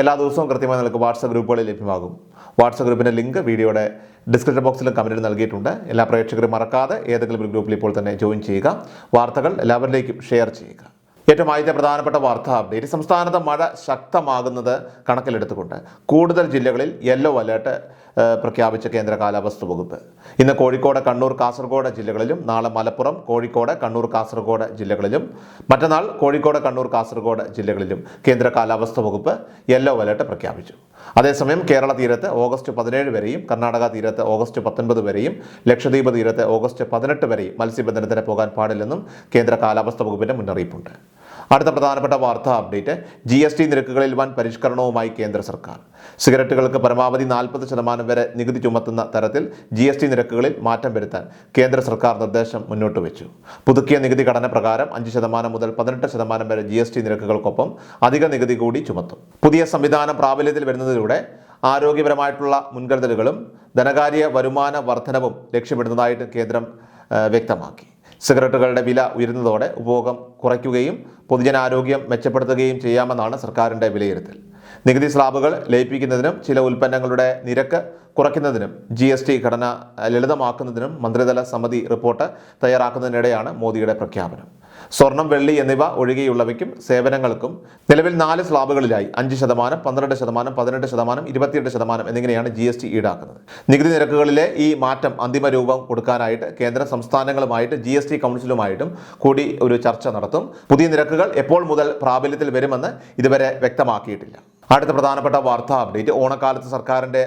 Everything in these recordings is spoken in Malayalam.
എല്ലാ ദിവസവും കൃത്യമായി നിങ്ങൾക്ക് വാട്സപ്പ് ഗ്രൂപ്പുകളിൽ ലഭ്യമാകും. വാട്സപ്പ് ഗ്രൂപ്പിന്റെ ലിങ്ക് വീഡിയോയുടെ ഡിസ്ക്രിപ്ഷൻ ബോക്സിലും കമന്റിൽ നൽകിയിട്ടുണ്ട്. എല്ലാ പ്രേക്ഷകരും മറക്കാതെ ഏതെങ്കിലും ഒരു ഗ്രൂപ്പിൽ ഇപ്പോൾ തന്നെ ജോയിൻ ചെയ്യുക. വാർത്തകൾ എല്ലാവരിലേക്കും ഷെയർ ചെയ്യുക. ഏറ്റവും ആദ്യത്തെ പ്രധാനപ്പെട്ട വാർത്താ അപ്ഡേറ്റ്. സംസ്ഥാനത്ത് മഴ ശക്തമാകുന്നത് കണക്കിലെടുത്തുകൊണ്ട് കൂടുതൽ ജില്ലകളിൽ യെല്ലോ അലേർട്ട് പ്രഖ്യാപിച്ച കേന്ദ്ര കാലാവസ്ഥ വകുപ്പ്. ഇന്ന് കോഴിക്കോട് കണ്ണൂർ കാസർഗോഡ് ജില്ലകളിലും നാളെ മലപ്പുറം കോഴിക്കോട് കണ്ണൂർ കാസർഗോഡ് ജില്ലകളിലും മറ്റന്നാൾ കോഴിക്കോട് കണ്ണൂർ കാസർഗോഡ് ജില്ലകളിലും കേന്ദ്ര കാലാവസ്ഥ വകുപ്പ് യെല്ലോ അലേർട്ട് പ്രഖ്യാപിച്ചു. അതേസമയം കേരള തീരത്ത് ഓഗസ്റ്റ് പതിനേഴ് വരെയും കർണാടക തീരത്ത് ഓഗസ്റ്റ് പത്തൊൻപത് വരെയും ലക്ഷദ്വീപ് തീരത്ത് ഓഗസ്റ്റ് പതിനെട്ട് വരെയും മത്സ്യബന്ധനത്തിന് പോകാൻ പാടില്ലെന്നും കേന്ദ്ര കാലാവസ്ഥ വകുപ്പിന്റെ മുന്നറിയിപ്പുണ്ട്. അടുത്ത പ്രധാനപ്പെട്ട വാർത്താ അപ്ഡേറ്റ്. ജി എസ് ടി നിരക്കുകളിൽ വൻ പരിഷ്കരണവുമായി കേന്ദ്ര സർക്കാർ. സിഗരറ്റുകൾക്ക് പരമാവധി നാൽപ്പത് ശതമാനം വരെ നികുതി ചുമത്തുന്ന തരത്തിൽ ജി എസ് ടി നിരക്കുകളിൽ മാറ്റം വരുത്താൻ കേന്ദ്ര സർക്കാർ നിർദ്ദേശം മുന്നോട്ട് വെച്ചു. പുതുക്കിയ നികുതി ഘടന പ്രകാരം അഞ്ച് ശതമാനം മുതൽ പതിനെട്ട് ശതമാനം വരെ ജി എസ് ടി നിരക്കുകൾക്കൊപ്പം അധിക നികുതി കൂടി ചുമത്തും. പുതിയ സംവിധാനം പ്രാബല്യത്തിൽ വരുന്നതിലൂടെ ആരോഗ്യപരമായിട്ടുള്ള മുൻകരുതലുകളും ധനകാര്യ വരുമാന വർധനവും ലക്ഷ്യമിടുന്നതായിട്ട് കേന്ദ്രം വ്യക്തമാക്കി. സിഗരറ്റുകളുടെ വില ഉയരുന്നതോടെ ഉപഭോഗം കുറയ്ക്കുകയും പൊതുജനാരോഗ്യം മെച്ചപ്പെടുത്തുകയും ചെയ്യാമെന്നാണ് സർക്കാരിന്റെ വിലയിരുത്തൽ. നികുതി സ്ലാബുകൾ ലയിപ്പിക്കുന്നതിനും ചില ഉൽപ്പന്നങ്ങളുടെ നിരക്ക് കുറയ്ക്കുന്നതിനും ജി എസ് ടി ഘടന ലളിതമാക്കുന്നതിനും മന്ത്രിതല സമിതി റിപ്പോർട്ട് തയ്യാറാക്കുന്നതിനിടെയാണ് മോദിയുടെ പ്രഖ്യാപനം. സ്വർണം വെള്ളി എന്നിവ ഒഴികെയുള്ളവയ്ക്കും സേവനങ്ങൾക്കും നിലവിൽ നാല് സ്ലാബുകളിലായി. അഞ്ച് ശതമാനം പന്ത്രണ്ട് ശതമാനം പതിനെട്ട് ശതമാനം ഇരുപത്തിയെട്ട് ശതമാനം എന്നിങ്ങനെയാണ് ജി എസ് ടി ഈടാക്കുന്നത്. നികുതി നിരക്കുകളിലെ ഈ മാറ്റം അന്തിമ രൂപം കൊടുക്കാനായിട്ട് കേന്ദ്ര സംസ്ഥാനങ്ങളുമായിട്ട് ജി എസ് ടി കൗൺസിലുമായിട്ടും കൂടി ഒരു ചർച്ച നടത്തും. പുതിയ നിരക്കുകൾ എപ്പോൾ മുതൽ പ്രാബല്യത്തിൽ വരുമെന്ന് ഇതുവരെ വ്യക്തമാക്കിയിട്ടില്ല. അടുത്ത പ്രധാനപ്പെട്ട വാർത്താ അപ്ഡേറ്റ്. ഓണക്കാലത്ത് സർക്കാരിന്റെ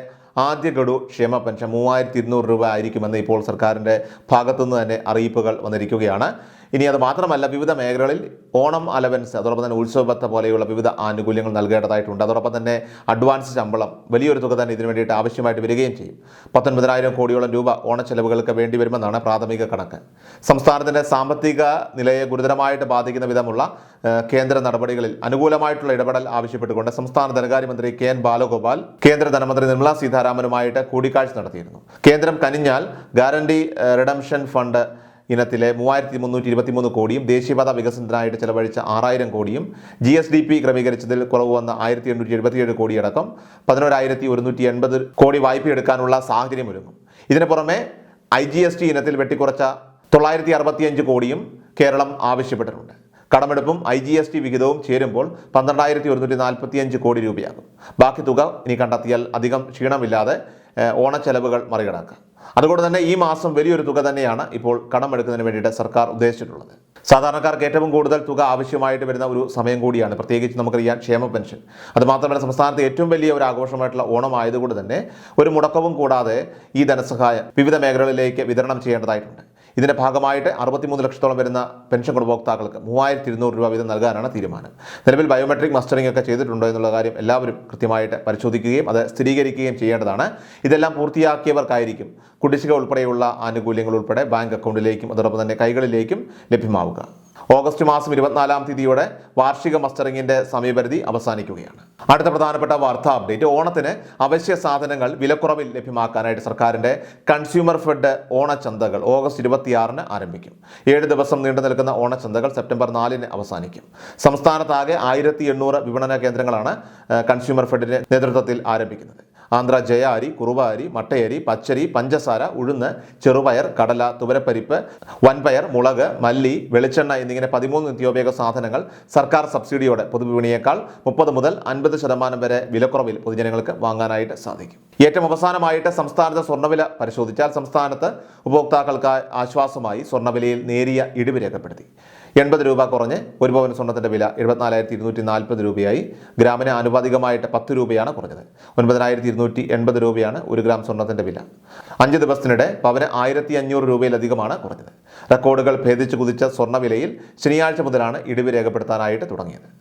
ആദ്യ ഗഡു ക്ഷേമ പെൻഷൻ മൂവായിരത്തി ഇരുന്നൂറ് രൂപ ആയിരിക്കുമെന്ന് ഇപ്പോൾ സർക്കാരിന്റെ ഭാഗത്തുനിന്ന് തന്നെ അറിയിപ്പുകൾ വന്നിരിക്കുകയാണ്. ഇനി അത് മാത്രമല്ല വിവിധ മേഖലകളിൽ ഓണം അലവൻസ് അതോടൊപ്പം തന്നെ ഉത്സവബത്ത പോലെയുള്ള വിവിധ ആനുകൂല്യങ്ങൾ നൽകേണ്ടതായിട്ടുണ്ട്. അതോടൊപ്പം തന്നെ അഡ്വാൻസ് ശമ്പളം വലിയൊരു തുക തന്നെ ഇതിനു വേണ്ടിയിട്ട് ആവശ്യമായിട്ട് വരികയും ചെയ്യും. പത്തൊൻപതിനായിരം കോടിയോളം രൂപ ഓണച്ചെലവുകൾക്ക് വേണ്ടി വരുമെന്നാണ് പ്രാഥമിക കണക്ക്. സംസ്ഥാനത്തിന്റെ സാമ്പത്തിക നിലയെ ഗുരുതരമായിട്ട് ബാധിക്കുന്ന വിധമുള്ള കേന്ദ്ര നടപടികളിൽ അനുകൂലമായിട്ടുള്ള ഇടപെടൽ ആവശ്യപ്പെട്ടുകൊണ്ട് സംസ്ഥാന ധനകാര്യമന്ത്രി കെ എൻ ബാലഗോപാൽ കേന്ദ്ര ധനമന്ത്രി നിർമ്മലാ സീതാരാമനുമായിട്ട് കൂടിക്കാഴ്ച നടത്തിയിരുന്നു. കേന്ദ്രം കനിഞ്ഞാൽ ഗ്യാരണ്ടി റിഡംഷൻ ഫണ്ട് ഇനത്തിലെ മൂവായിരത്തി മുന്നൂറ്റി ഇരുപത്തിമൂന്ന് കോടിയും ദേശീയപാത വികസനത്തിനായിട്ട് ചെലവഴിച്ച ആറായിരം കോടിയും ജി എസ് ഡി പി ക്രമീകരിച്ചതിൽ കുറവ് വന്ന ആയിരത്തി എണ്ണൂറ്റി എഴുപത്തിയേഴ് കോടിയടക്കം പതിനോരായിരത്തി ഒരുന്നൂറ്റി എൺപത് കോടി വായ്പ എടുക്കാനുള്ള സാഹചര്യം ഒരുങ്ങും. ഇതിന് പുറമെ ഐ ജി എസ് ടി ഇനത്തിൽ വെട്ടിക്കുറച്ച തൊള്ളായിരത്തി അറുപത്തിയഞ്ച് കോടിയും കേരളം ആവശ്യപ്പെട്ടിട്ടുണ്ട്. കടമെടുപ്പും ഐ ജി എസ് ടി വിഹിതവും ചേരുമ്പോൾ പന്ത്രണ്ടായിരത്തി ഒരുന്നൂറ്റി നാൽപ്പത്തിയഞ്ച് കോടി രൂപയാകും. ബാക്കി തുക ഇനി കണ്ടെത്തിയാൽ അധികം ക്ഷീണമില്ലാതെ ഓണച്ചെലവുകൾ മറികടക്കാം അതുകൊണ്ട് തന്നെ ഈ മാസം വലിയൊരു തുക തന്നെയാണ് ഇപ്പോൾ കടമെടുക്കുന്നതിന് വേണ്ടിയിട്ട് സർക്കാർ ഉദ്ദേശിച്ചിട്ടുള്ളത്. സാധാരണക്കാർക്ക് ഏറ്റവും കൂടുതൽ തുക ആവശ്യമായിട്ട് വരുന്ന ഒരു സമയം കൂടിയാണ്. പ്രത്യേകിച്ച് നമുക്കറിയാം ക്ഷേമ പെൻഷൻ. അതുമാത്രമല്ല സംസ്ഥാനത്ത് ഏറ്റവും വലിയ ഒരു ആഘോഷമായിട്ടുള്ള ഓണം ആയതുകൊണ്ട് തന്നെ ഒരു മുടക്കവും കൂടാതെ ഈ ധനസഹായം വിവിധ മേഖലകളിലേക്ക് വിതരണം ചെയ്യേണ്ടതായിട്ടുണ്ട്. ഇതിന്റെ ഭാഗമായിട്ട് അറുപത്തിമൂന്ന് ലക്ഷത്തോളം വരുന്ന പെൻഷൻ ഗുണഭോക്താക്കൾക്ക് മൂവായിരത്തി ഇരുന്നൂറ് രൂപ വീതം നൽകാനാണ് തീരുമാനം. നിലവിൽ ബയോമെട്രിക് മസ്റ്ററിംഗ് ഒക്കെ ചെയ്തിട്ടുണ്ടോ എന്നുള്ള കാര്യം എല്ലാവരും കൃത്യമായിട്ട് പരിശോധിക്കുകയും അത് സ്ഥിരീകരിക്കുകയും ചെയ്യേണ്ടതാണ്. ഇതെല്ലാം പൂർത്തിയാക്കിയവർക്കായിരിക്കും കുടിശ്ശിക ഉൾപ്പെടെയുള്ള ആനുകൂല്യങ്ങൾ ഉൾപ്പെടെ ബാങ്ക് അക്കൗണ്ടിലേക്കും അതോടൊപ്പം തന്നെ കൈകളിലേക്കും ലഭ്യമാവുക. ഓഗസ്റ്റ് മാസം ഇരുപത്തിനാലാം തീയതിയോടെ വാർഷിക മസ്റ്ററിംഗിന്റെ സമയപരിധി അവസാനിക്കുകയാണ്. അടുത്ത പ്രധാനപ്പെട്ട വാർത്താ അപ്ഡേറ്റ് ഓണത്തിന് അവശ്യ സാധനങ്ങൾ വിലക്കുറവിൽ ലഭ്യമാക്കാനായിട്ട് സർക്കാരിന്റെ കൺസ്യൂമർ ഫെഡ് ഓണച്ചന്തകൾ ഓഗസ്റ്റ് ഇരുപത്തിയാറിന് ആരംഭിക്കും. ഏഴ് ദിവസം നീണ്ടു നിൽക്കുന്ന ഓണച്ചന്തകൾ സെപ്റ്റംബർ നാലിന് അവസാനിക്കും. സംസ്ഥാനത്താകെ ആയിരത്തി എണ്ണൂറ് വിപണന കേന്ദ്രങ്ങളാണ് കൺസ്യൂമർ ഫെഡിന്റെ നേതൃത്വത്തിൽ ആരംഭിക്കുന്നത്. ആന്ധ്ര ജയ അരി കുറുവ അരി മട്ടയരി പച്ചരി പഞ്ചസാര ഉഴുന്ന് ചെറുപയർ കടല തുവരപ്പരിപ്പ് വൻപയർ മുളക് മല്ലി വെളിച്ചെണ്ണ എന്നിങ്ങനെ പതിമൂന്ന് നിത്യോപയോഗ സാധനങ്ങൾ സർക്കാർ സബ്സിഡിയോടെ പൊതുവിപണിയേക്കാൾ മുപ്പത് മുതൽ അൻപത് ശതമാനം വരെ വിലക്കുറവിൽ പൊതുജനങ്ങൾക്ക് വാങ്ങാനായിട്ട് സാധിക്കും. ഏറ്റവും അവസാനമായിട്ട് സംസ്ഥാനത്തെ സ്വർണവില പരിശോധിച്ചാൽ സംസ്ഥാനത്ത് ഉപഭോക്താക്കൾക്ക് ആശ്വാസമായി സ്വർണവിലയിൽ നേരിയ ഇടിവ് രേഖപ്പെടുത്തി. എൺപത് രൂപ കുറഞ്ഞ് ഒരു പവൻ സ്വർണത്തിന്റെ വില എഴുപത്തിനാലായിരത്തി ഇരുന്നൂറ്റി നാൽപ്പത് രൂപയായി. ഗ്രാമിന് ആനുപാതികമായിട്ട് പത്ത് രൂപയാണ് കുറഞ്ഞത്. ഒൻപതിനായിരത്തി ഇരുന്നൂറ്റി എൺപത് രൂപയാണ് ഒരു ഗ്രാം സ്വർണത്തിന്റെ വില. അഞ്ച് ദിവസത്തിനിടെ പവന് ആയിരത്തി അഞ്ഞൂറ് രൂപയിലധികമാണ് കുറഞ്ഞത്. റെക്കോർഡുകൾ ഭേദിച്ചു കുതിച്ച സ്വർണവിലയിൽ ശനിയാഴ്ച മുതലാണ് ഇടിവ് രേഖപ്പെടുത്താനായിട്ട് തുടങ്ങിയത്.